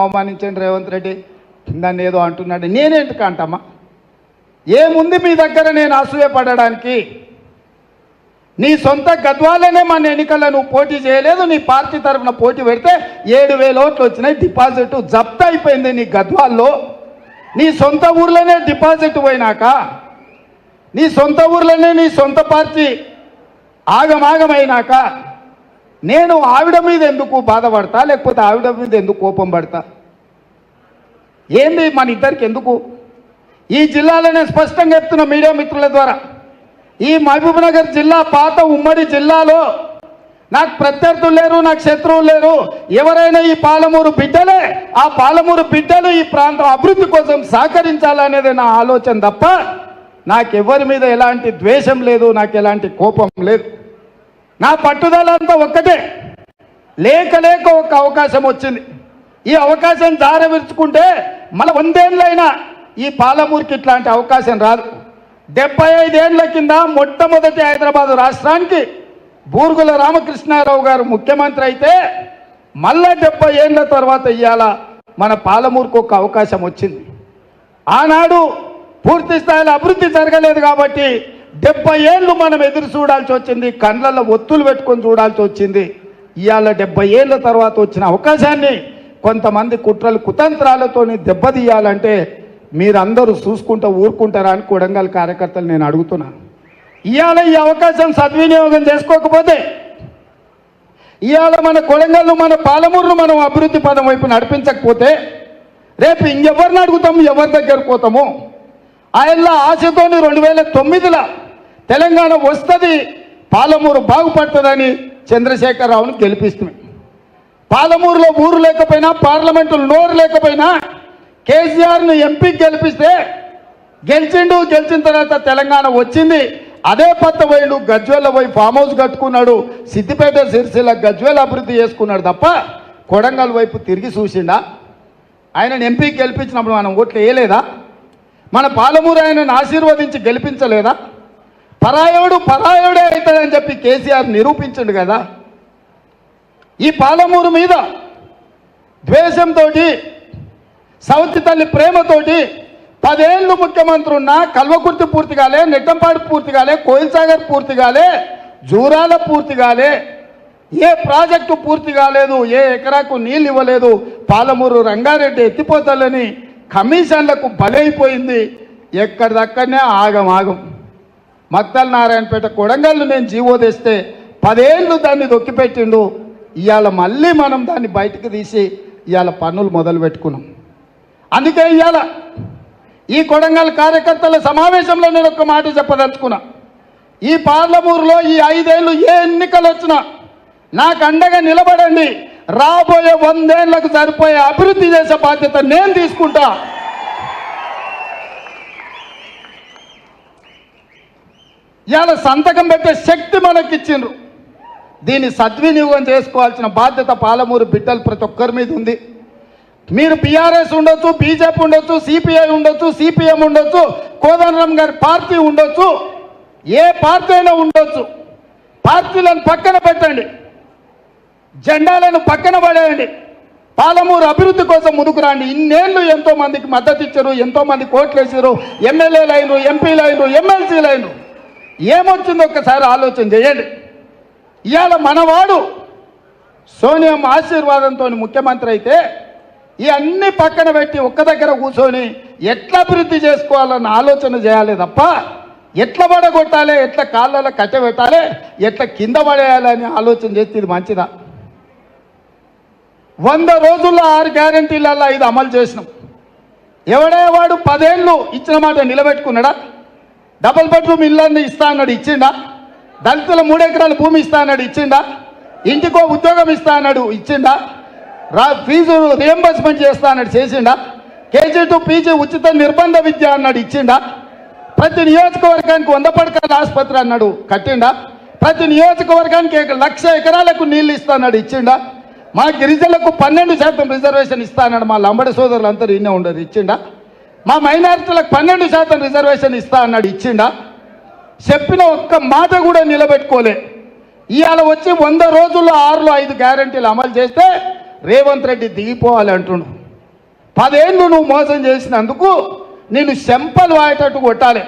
అవమానించండి రేవంత్ రెడ్డి. నన్ను ఏదో అంటున్నాడు. నేనేందుకు కాంటమ్మా ఏముంది మీ దగ్గర నేను అసూయ పడడానికి? నీ సొంత గద్వాలనే మన ఎన్నికల్లో నువ్వు పోటీ చేయలేదు. నీ పార్టీ తరఫున పోటీ పెడితే ఏడు వేల ఓట్లు వచ్చినాయి. డిపాజిట్ జప్త అయిపోయింది నీ గద్వాల్లో. నీ సొంత ఊర్లోనే డిపాజిట్ పోయినాక నీ సొంత ఊర్లోనే నీ సొంత పార్టీ ఆగమాగమైనాక నేను ఆవిడ మీద ఎందుకు బాధపడతా? లేకపోతే ఆవిడ మీద ఎందుకు కోపం పడతా? ఏంది మన ఇద్దరికి ఎందుకు? ఈ జిల్లాలోనే స్పష్టంగా చెప్తున్న మీడియా మిత్రుల ద్వారా ఈ మహబూబ్నగర్ జిల్లా పాత ఉమ్మడి జిల్లాలో నాకు ప్రత్యర్థులు లేరు నాకు శత్రువులు లేరు. ఎవరైనా ఈ పాలమూరు బిడ్డలే ఆ పాలమూరు బిడ్డలు ఈ ప్రాంతం అభివృద్ధి కోసం సహకరించాలనేది నా ఆలోచన తప్ప నాకెవరి మీద ఎలాంటి ద్వేషం లేదు నాకు ఎలాంటి కోపం లేదు. నా పట్టుదల అంతా ఒక్కటే. లేక లేక ఒక అవకాశం వచ్చింది. ఈ అవకాశం జారవిరుచుకుంటే మన వందేళ్ళైనా ఈ పాలమూరికి ఇట్లాంటి అవకాశం రాదు. డెబ్బై ఐదేళ్ళ కింద మొట్టమొదటి హైదరాబాద్ రాష్ట్రానికి బూరుగుల రామకృష్ణారావు గారు ముఖ్యమంత్రి అయితే మళ్ళా డెబ్బై ఏళ్ళ తర్వాత ఇవాళ మన పాలమూరుకు ఒక అవకాశం వచ్చింది. ఆనాడు పూర్తి స్థాయిలో అభివృద్ధి జరగలేదు కాబట్టి డెబ్బై ఏళ్ళు మనం ఎదురు చూడాల్సి వచ్చింది కండ్లలో ఒత్తులు పెట్టుకొని చూడాల్సి వచ్చింది. ఇవాళ డెబ్బై ఏళ్ళ తర్వాత వచ్చిన అవకాశాన్ని కొంతమంది కుట్రలు కుతంత్రాలతోని దెబ్బతీయాలంటే మీరందరూ చూసుకుంటూ ఊరుకుంటారా అని కొడంగల్ కార్యకర్తలు నేను అడుగుతున్నాను ఇవాళ ఈ అవకాశం సద్వినియోగం చేసుకోకపోతే ఇవాళ మన కొడంగల్ను మన పాలమూరును మనం అభివృద్ధి పదం వైపు నడిపించకపోతే రేపు ఇంకెవరిని అడుగుతాము ఎవరి దగ్గర పోతాము? ఆయన ఆశతోని రెండు వేల తొమ్మిదిలో తెలంగాణ వస్తుంది పాలమూరు బాగుపడుతుందని చంద్రశేఖరరావును గెలిపిస్తుంది. పాలమూరులో ఊరు లేకపోయినా పార్లమెంటు నోరు లేకపోయినా కేసీఆర్ను ఎంపీ గెలిపిస్తే గెలిచిండు గెలిచిన తర్వాత తెలంగాణ వచ్చింది. అదే పత్త పోయిండు గజ్వేల పోయి ఫామ్ హౌస్ కట్టుకున్నాడు సిద్దిపేట సిరిసిల్ల గజ్వేల అభివృద్ధి చేసుకున్నాడు తప్ప కొడంగల్ వైపు తిరిగి చూసిండా? ఆయనను ఎంపీ గెలిపించినప్పుడు మనం ఓట్లు వేయలేదా? మన పాలమూరు ఆయనను ఆశీర్వదించి గెలిపించలేదా? పరాయుడు పరాయుడే అవుతాడని చెప్పి కేసీఆర్ నిరూపించండు కదా. ఈ పాలమూరు మీద ద్వేషంతో సవతి తల్లి ప్రేమతోటి పదేళ్ళు ముఖ్యమంత్రి ఉన్నా కల్వకుర్తి పూర్తి కాలే నెట్టంపాడు పూర్తి కాలే కోయిల్సాగర్ పూర్తి కాలే జూరాల పూర్తి కాలే ఏ ప్రాజెక్టు పూర్తి కాలేదు ఏ ఎకరాకు నీళ్ళు ఇవ్వలేదు పాలమూరు రంగారెడ్డి ఎత్తిపోతాలని కమిషన్లకు బలైపోయింది. ఎక్కడిదక్కడనే ఆగం ఆగం. మక్తల్ నారాయణపేట కొడంగల్ను నేను జీవో తెస్తే పదేళ్ళు దాన్ని దొక్కిపెట్టిండు. ఇవాళ మళ్ళీ మనం దాన్ని బయటకు తీసి ఇవాళ పన్నులు మొదలు పెట్టుకున్నాం. అందుకే ఇవాళ ఈ కొడంగల్ కార్యకర్తల సమావేశంలో నేను ఒక మాట చెప్పదలుచుకున్నా. ఈ పార్లమూరులో ఈ ఐదేళ్ళు ఏ ఎన్నికలు వచ్చినా నాకు అండగా నిలబడండి. రాబోయే వందేళ్ళకు సరిపోయే అభివృద్ధి చేసే బాధ్యత నేను తీసుకుంటా. ఇవాళ సంతకం పెట్టే శక్తి మనకిచ్చిండ్రు. దీన్ని సద్వినియోగం చేసుకోవాల్సిన బాధ్యత పాలమూరు బిడ్డలు ప్రతి ఒక్కరి మీద ఉంది. మీరు బీఆర్ఎస్ ఉండొచ్చు బీజేపీ ఉండొచ్చు సిపిఐ ఉండొచ్చు సిపిఎం ఉండొచ్చు కోదండరాం గారి పార్టీ ఉండొచ్చు ఏ పార్టీ అయినా ఉండొచ్చు. పార్టీలను పక్కన పెట్టండి. జెండాలను పక్కన పడేయండి. పాలమూరు అభివృద్ధి కోసం ముందుకు రండి. ఇన్నేళ్ళు ఎంతో మందికి మద్దతు ఇచ్చారు ఎంతో మంది కోట్లు వేసారు ఎమ్మెల్యేలు అయినరు ఎంపీలు అయినరు ఎమ్మెల్సీలు అయినరు ఏమొచ్చిందో ఒక్కసారి ఆలోచన చేయండి. ఇవాళ మనవాడు సోనియం ఆశీర్వాదంతో ముఖ్యమంత్రి అయితే ఈ అన్ని పక్కన పెట్టి ఒక్క దగ్గర కూర్చొని ఎట్లా అభివృద్ధి చేసుకోవాలన్న ఆలోచన చేయాలి తప్ప ఎట్లా పడగొట్టాలి ఎట్లా కాళ్ళలో కట్టె పెట్టాలి ఎట్లా కింద పడేయాలని ఆలోచన చేస్తే ఇది మంచిదా? వంద రోజుల్లో ఆరు గ్యారంటీలలో ఇది అమలు చేసినాం. ఎవడే వాడు పదేళ్ళు ఇచ్చిన మాట నిలబెట్టుకున్నాడా? డబుల్ బెడ్రూమ్ ఇల్లు ఇస్తా అన్నాడు ఇచ్చిండా? దళితుల మూడెకరాల భూమి ఇస్తా అన్నాడు ఇచ్చిండా? ఇంటికో ఉద్యోగం ఇస్తా అన్నాడు ఇచ్చిండా? రా ఫీజు రియంబర్స్మెంట్ చేస్తా అన్నాడు చేసిండా? కేజీ టు పీజీ ఉచిత నిర్బంధ విద్య అన్నాడు ఇచ్చిండా? ప్రతి నియోజకవర్గానికి వంద పడకల ఆసుపత్రి అన్నాడు కట్టిండా? ప్రతి నియోజకవర్గానికి లక్ష ఎకరాలకు నీళ్ళు ఇస్తా అన్నాడు ఇచ్చిండా? మా గిరిజనులకు పన్నెండు శాతం రిజర్వేషన్ ఇస్తా అన్నాడు మా లంబడి సోదరులు అందరూ ఇన్నే ఉండదు ఇచ్చిండా? మా మైనారిటీలకు పన్నెండు శాతం రిజర్వేషన్ ఇస్తా అన్నాడు ఇచ్చిండా? చెప్పిన ఒక్క మాట కూడా నిలబెట్టుకోలే. ఇవాళ వచ్చి వంద రోజుల్లో ఆరులో ఐదు గ్యారంటీలు అమలు చేస్తే రేవంత్ రెడ్డి దిగిపోవాలి అంటుండు. పదేళ్ళు నువ్వు మోసం చేసినందుకు నేను చెంపలు వాయేటట్టు కొట్టాలి.